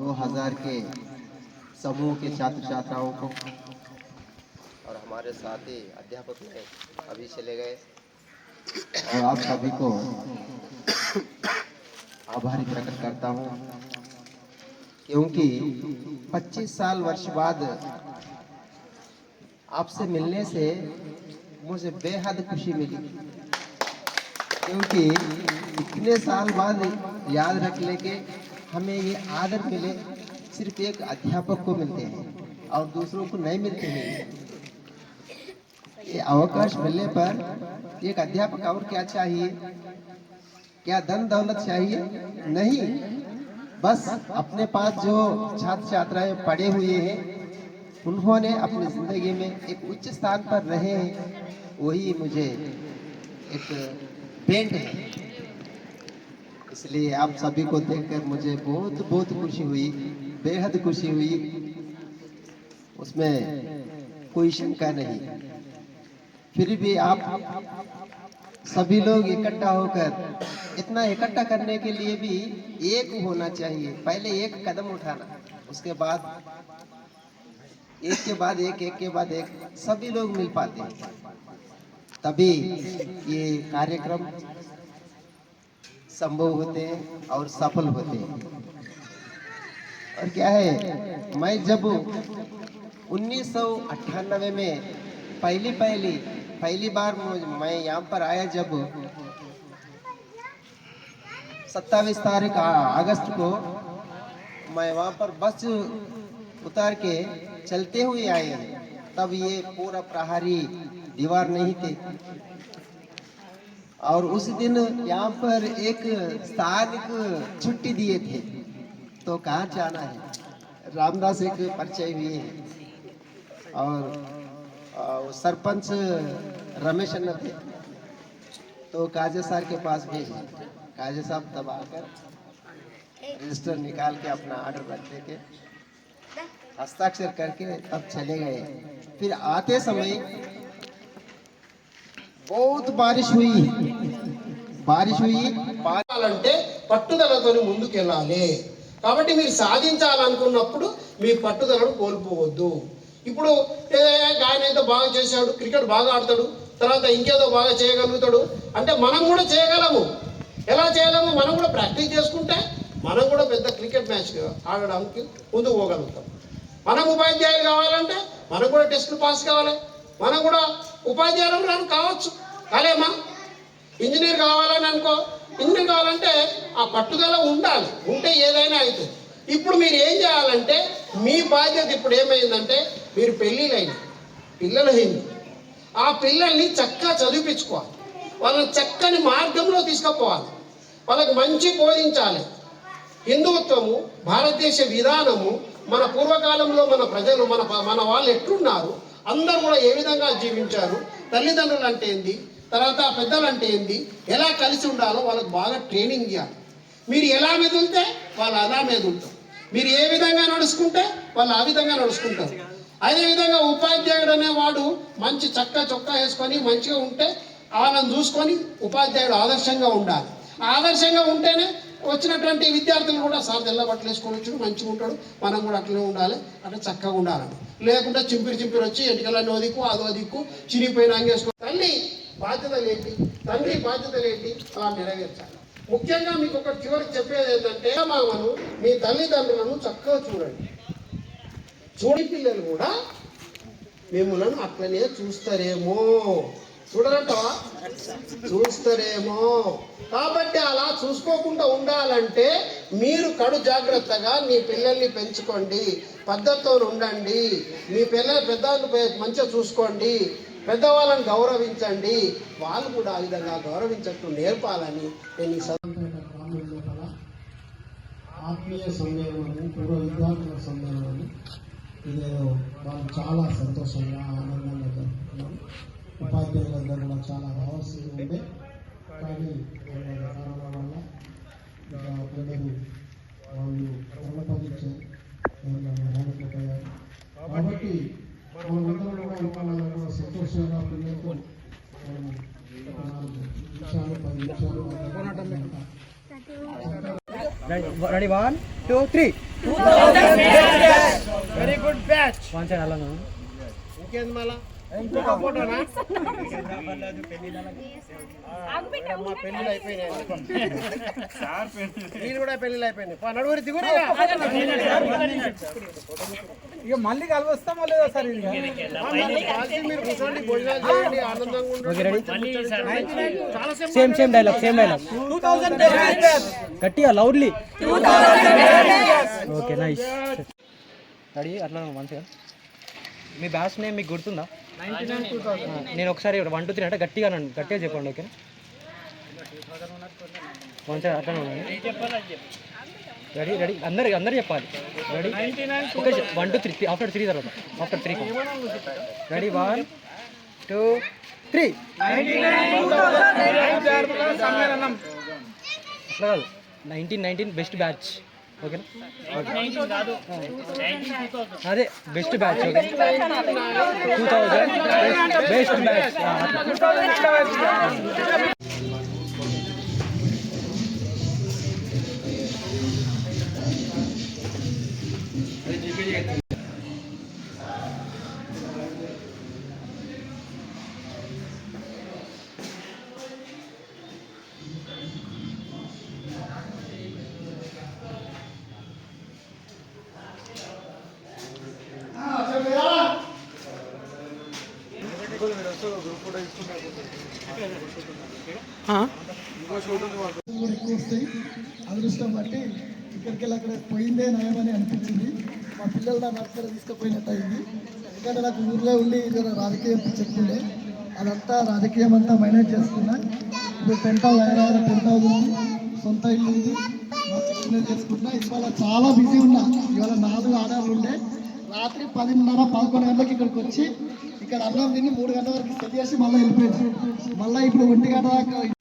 दो हज़ार के समूह के छात्र छात्राओं को। और हमारे साथी अध्यापक ने अभी चले गए। और आप सभी को आभारी प्रकट करता हूँ क्योंकि 25 साल वर्ष बाद आपसे मिलने से मुझे बेहद खुशी मिली क्योंकि इतने साल बाद याद रख ले के हमें ये आदत मिले सिर्फ़ एक अध्यापक को मिलते हैं और दूसरों को नहीं मिलते हैं। ये अवकाश मिलने पर एक अध्यापक और क्या चाहिए? क्या धन दौलत चाहिए? नहीं। बस अपने पास जो छात्र छात्राएँ पढ़े हुए हैं, उन्होंने अपनी ज़िंदगी में एक उच्च स्थान पर रहे हैं, वही मुझे एक पेंट है। इसलिए आप सभी को देखकर मुझे बहुत बहुत खुशी हुई, बेहद खुशी हुई। उसमें कोई शंका नहीं। फिर भी आप सभी लोग इकट्ठा होकर, इतना इकट्ठा करने के लिए भी एक होना चाहिए। पहले एक कदम उठाना, उसके बाद, एक के बाद एक एक के बाद एक, सभी लोग मिल पाते। हैं तभी ये कार्यक्रम संभव होते हैं और सफल होते हैं। और क्या है, मैं जब उन्नीस में पहली पहली पहली बार मैं यहाँ पर आया जब 27 तारीख अगस्त को मैं वहाँ पर बस उतार के चलते हुए आए। तब ये पूरा प्रहारी दीवार नहीं थे। और उस दिन यहाँ पर एक स्थानिक छुट्टी दिए थे। तो कहाँ जाना है? रामदास एक परिचय हुए हैं। और सरपंच रमेश अन्न थे। तो काजे सर के पास भेजे। काजे साहब तब आकर रजिस्टर निकाल के अपना ऑर्डर रख दे के हस्ताक्षर करके तब चले गए। फिर आते समय बहुत बारिश हुई बारिश हुई बारिश సాధించాలంటే పట్టుదలతో ముందుకెళ్ళాలి కాబట్టి మీరు సాధించాలనుకున్నప్పుడు మీ పట్టుదలను కోల్పోవద్దు ఇప్పుడు ఏ ఆయన ఏదో బాగా చేశాడు క్రికెట్ బాగా ఆడతాడు తర్వాత ఇంకేదో బాగా చేయగలుగుతాడు అంటే మనం కూడా చేయగలము ఎలా చేయగలము మనం కూడా ప్రాక్టీస్ చేసుకుంటే మనం కూడా పెద్ద క్రికెట్ మ్యాచ్ ఆడడానికి ముందుకు పోగలుగుతాం మనం ఉపాధ్యాయులు కావాలంటే మనకు కూడా టెస్టులు పాస్ కావాలి మనం కూడా ఉపాధ్యాయులు కావచ్చు కాలేమా? ఇంజనీర్ కావాలని అనుకో. ఇంజనీర్ కావాలంటే ఆ పట్టుదల ఉండాలి. ఉంటే ఏదైనా అవుతుంది. ఇప్పుడు మీరు ఏం చేయాలంటే మీ బాధ్యత ఇప్పుడు ఏమైందంటే మీరు పెళ్ళిళ్ళైన పిల్లలు అయింది. ఆ పిల్లల్ని చక్కగా చదివించుకోవాలి వాళ్ళని చక్కని మార్గంలో తీసుకుపోవాలి. వాళ్ళకి మంచి బోధించాలి. హిందుత్వము భారతదేశ విధానము మన పూర్వకాలంలో మన ప్రజలు మన మన వాళ్ళు ఎట్లున్నారు? అందరూ కూడా ఏ విధంగా జీవించారు? తల్లిదండ్రులు అంటే ఏంది? తర్వాత పెద్దలు అంటే ఏంది? ఎలా కలిసి ఉండాలో వాళ్ళకి బాగా ట్రైనింగ్ ఇవ్వాలి. మీరు ఎలా మెదులుతే వాళ్ళు అలా మెదులుతారు మీరు ఏ విధంగా నడుచుకుంటే వాళ్ళు ఆ విధంగా నడుచుకుంటారు. అదేవిధంగా ఉపాధ్యాయుడు అనేవాడు మంచి చక్క చొక్కా వేసుకొని మంచిగా ఉంటే వాళ్ళని చూసుకొని ఉపాధ్యాయుడు ఆదర్శంగా ఉండాలి. ఆదర్శంగా ఉంటేనే వచ్చినటువంటి విద్యార్థులు కూడా సార్ తెల్ల బట్టలు వేసుకొని వచ్చి మంచిగా ఉంటాడు మనం కూడా అట్లనే ఉండాలి అట్లా చక్కగా ఉండాలని. లేకుంటే చింపిరి చింపిరి వచ్చి ఎంటికలన్నీ దిక్కు అదో దిక్కు చిరిగిపోయిన అంగేసుకో తల్లి బాధ్యతలు ఏంటి తండ్రి బాధ్యతలు ఏంటి అలా నెరవేర్చాలి. ముఖ్యంగా మీకు ఒక చివరికి చెప్పేది ఏంటంటే మామను మీ తల్లిదండ్రులను చక్కగా చూడండి. చూడి పిల్లలు కూడా మిమ్మల్ని అట్లనే చూస్తారేమో. చూడరంటవా? చూస్తారేమో. కాబట్టి అలా చూసుకోకుండా ఉండాలంటే మీరు కడు జాగ్రత్తగా మీ పిల్లల్ని పెంచుకోండి. పద్ధతితో ఉండండి. మీ పిల్లలు పెద్దవాళ్ళు మంచిగా చూసుకోండి. పెద్దవాళ్ళని గౌరవించండి. వాళ్ళు కూడా ఆ విధంగా గౌరవించట్టు నేర్పాలని నేను ఈ సందర్భంగా ఆత్మీయ సమ్మేళనము పూర్వ విద్యార్థుల సమ్మేళనము. ఇదేదో వాళ్ళు చాలా సంతోషంగా ఆనందంగా జరుపుకున్నాం. ఉపాధ్యాయులందరూ కూడా చాలా రావాల్సి ఉండే. కానీ కారణాల వల్ల ఇంకా పిల్లలు వాళ్ళు రుణపడించారు. రాలేకపోయారు కాబట్టి మనమందరం కూడా అనుకున్నాం కూడా సంతోషంగా పిల్లలతో Ready, one, two, three. Very good batch one అలా ఇంకేంది మళ్ళా ఇంకొక ఫోటోనా నేను కూడా పెళ్ళిళ్ళు అయిపోయింది నడుగురి దిగురు ఇక. మళ్ళీ కలవస్తామో లేదో సార్ ఇది మీరు కూర్చోండి భోజనాలు చేయండి ఆనందంగా same same dialogue same dialogue two thousand గట్టిగా లౌడ్లీ ఓకే నైస్ అట్లా మంచిగా. మీ బ్యాచ్ నేమ్ మీకు గుర్తుందా? నేను ఒకసారి వన్ టూ త్రీ అంటే గట్టిగా గట్టిగా చెప్పండి ఓకే అట్లా రెడీ రెడీ అందరు అందరు చెప్పాలి. Ready okay one two three after three తర్వాత. After three ready one two three అట్లా కాదు. నైన్టీన్ నైన్టీన్ బెస్ట్ బ్యాచ్ ఓకేనా? అదే best batch okay. Two thousand best batch ఎక్కువ వస్తాయి అదృష్టం బట్టి ఇక్కడికి వెళ్ళి అక్కడ పోయిందే నయమని అనిపించింది. మా పిల్లలు నా అక్కడ తీసుకుపోయినట్టు అయింది. ఎందుకంటే నాకు ఊర్లో ఉండి రాజకీయం చెప్తుండే అదంతా రాజకీయం అంతా మేనేజ్ చేసుకున్నా. ఇప్పుడు penthouse Hyderabad penthouse ఉంది. సొంత ఇల్లు ఉంది. చేసుకుంటున్నా. ఇవాళ చాలా బిజీ ఉన్నా. ఇవాళ నాలుగు ఆర్డర్లు ఉండే. రాత్రి పదిన్నర పదకొండు గంటలకు ఇక్కడికి వచ్చి ఇక్కడ అన్నం తిని మూడు గంటల వరకు సెట్ చేసి మళ్ళీ వెళ్ళిపోయాను మళ్ళీ ఇప్పుడు ఒంటి గంట దాకా